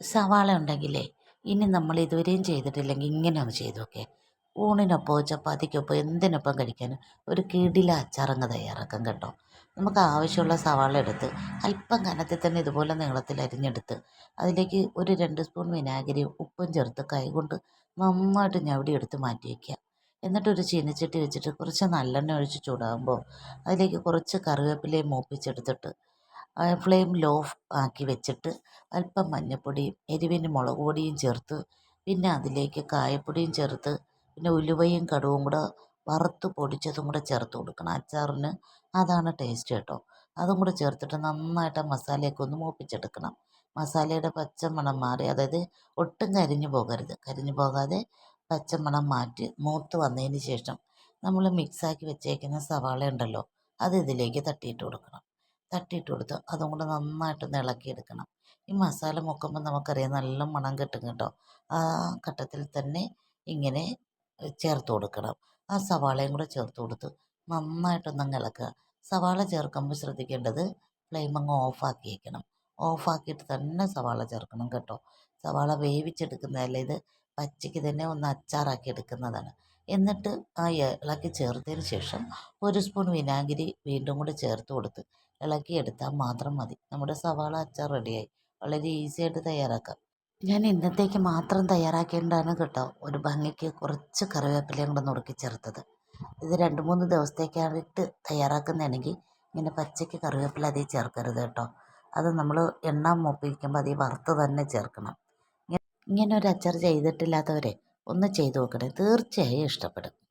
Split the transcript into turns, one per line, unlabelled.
സവാള ഉണ്ടെങ്കിലേ ഇനി നമ്മൾ ഇതുവരെയും ചെയ്തിട്ടില്ലെങ്കിൽ ഇങ്ങനെ ഒന്ന് ചെയ്തു നോക്കേ ഊണിനൊപ്പോ ചപ്പാത്തിക്കൊപ്പോ എന്തിനൊപ്പം കഴിക്കാനും ഒരു കിടില അച്ചാറങ്ങ് തയ്യാറാക്കാം കേട്ടോ. നമുക്ക് ആവശ്യമുള്ള സവാള എടുത്ത് അല്പം കനത്തിൽ തന്നെ ഇതുപോലെ നീളത്തിൽ അരിഞ്ഞെടുത്ത് അതിലേക്ക് ഒരു രണ്ട് സ്പൂൺ വിനാഗിരിയും ഉപ്പും ചേർത്ത് കൈകൊണ്ട് നന്നായിട്ട് ഞവടി എടുത്ത് മാറ്റി വയ്ക്കുക. എന്നിട്ടൊരു ചീനച്ചട്ടി വെച്ചിട്ട് കുറച്ച് നല്ലെണ്ണ ഒഴിച്ച് ചൂടാകുമ്പോൾ അതിലേക്ക് കുറച്ച് കറിവേപ്പിലയും മൂപ്പിച്ചെടുത്തിട്ട് ഫ്ലെയിം ലോ ആക്കി വെച്ചിട്ട് അല്പം മഞ്ഞൾപ്പൊടിയും എരിവിന് മുളക് പൊടിയും ചേർത്ത് പിന്നെ അതിലേക്ക് കായപ്പൊടിയും ചേർത്ത് പിന്നെ ഉലുവയും കടുകും കൂടെ വറുത്ത് പൊടിച്ചതും കൂടെ ചേർത്ത് കൊടുക്കണം അച്ചാറിന്. അതാണ് ടേസ്റ്റ് കേട്ടോ. അതും കൂടെ ചേർത്തിട്ട് നന്നായിട്ട് മസാലയൊക്കെ ഒന്ന് മൂപ്പിച്ചെടുക്കണം. മസാലയുടെ പച്ചമണം മാറി അതായത് ഒട്ടും കരിഞ്ഞു പോകരുത്. കരിഞ്ഞു പോകാതെ പച്ചമണം മാറ്റി മൂത്ത് വന്നതിന് ശേഷം നമ്മൾ മിക്സാക്കി വെച്ചേക്കുന്ന സവാള ഉണ്ടല്ലോ അത് ഇതിലേക്ക് തട്ടിയിട്ട് കൊടുക്കണം. തട്ടിയിട്ട് കൊടുത്ത് അതും കൂടെ നന്നായിട്ടൊന്ന് ഇളക്കിയെടുക്കണം. ഈ മസാല മുക്കുമ്പോൾ നമുക്കറിയാം നല്ല മണം കിട്ടും കേട്ടോ. ആ ഘട്ടത്തിൽ തന്നെ ഇങ്ങനെ ചേർത്ത് കൊടുക്കണം. ആ സവാളയും കൂടെ ചേർത്ത് കൊടുത്ത് നന്നായിട്ടൊന്നങ്ങ് ഇളക്കുക. സവാള ചേർക്കുമ്പോൾ ശ്രദ്ധിക്കേണ്ടത് ഫ്ലെയിം അങ്ങ് ഓഫാക്കി വയ്ക്കണം ഓഫാക്കിയിട്ട് തന്നെ സവാള ചേർക്കണം കേട്ടോ. സവാള വേവിച്ചെടുക്കുന്നതല്ല ഇത്? പച്ചയ്ക്ക് തന്നെ ഒന്ന് അച്ചാറാക്കി എടുക്കുന്നതാണ്. എന്നിട്ട് ആ ഇളക്കി ചേർത്തതിന് ശേഷം ഒരു സ്പൂൺ വിനാഗിരി വീണ്ടും കൂടെ ചേർത്ത് കൊടുത്ത് ഇളക്കിയെടുത്താൽ മാത്രം മതി. നമ്മുടെ സവാള അച്ചാർ റെഡിയായി വളരെ ഈസി ആയിട്ട് തയ്യാറാക്കാം. ഞാൻ ഇന്നത്തേക്ക് മാത്രം തയ്യാറാക്കേണ്ടതാണ് കേട്ടോ. ഒരു ഭംഗിക്ക് കുറച്ച് കറിവേപ്പിലയും കൂടെ നുറുക്കി ചേർത്തത്. ഇത് രണ്ട് മൂന്ന് ദിവസത്തേക്കായിട്ട് തയ്യാറാക്കുന്നതാണെങ്കിൽ ഇങ്ങനെ പച്ചയ്ക്ക് കറിവേപ്പില അതിൽ ചേർക്കരുത് കേട്ടോ. അത് നമ്മൾ എണ്ണ മൂപ്പിക്കുമ്പോൾ അതിൽ വറുത്ത് തന്നെ ചേർക്കണം. ഇങ്ങനെ ഒരു അച്ചാർ ചെയ്തിട്ടില്ലാത്തവരെ ഒന്ന് ചെയ്ത് നോക്കണേ. തീർച്ചയായും ഇഷ്ടപ്പെടും.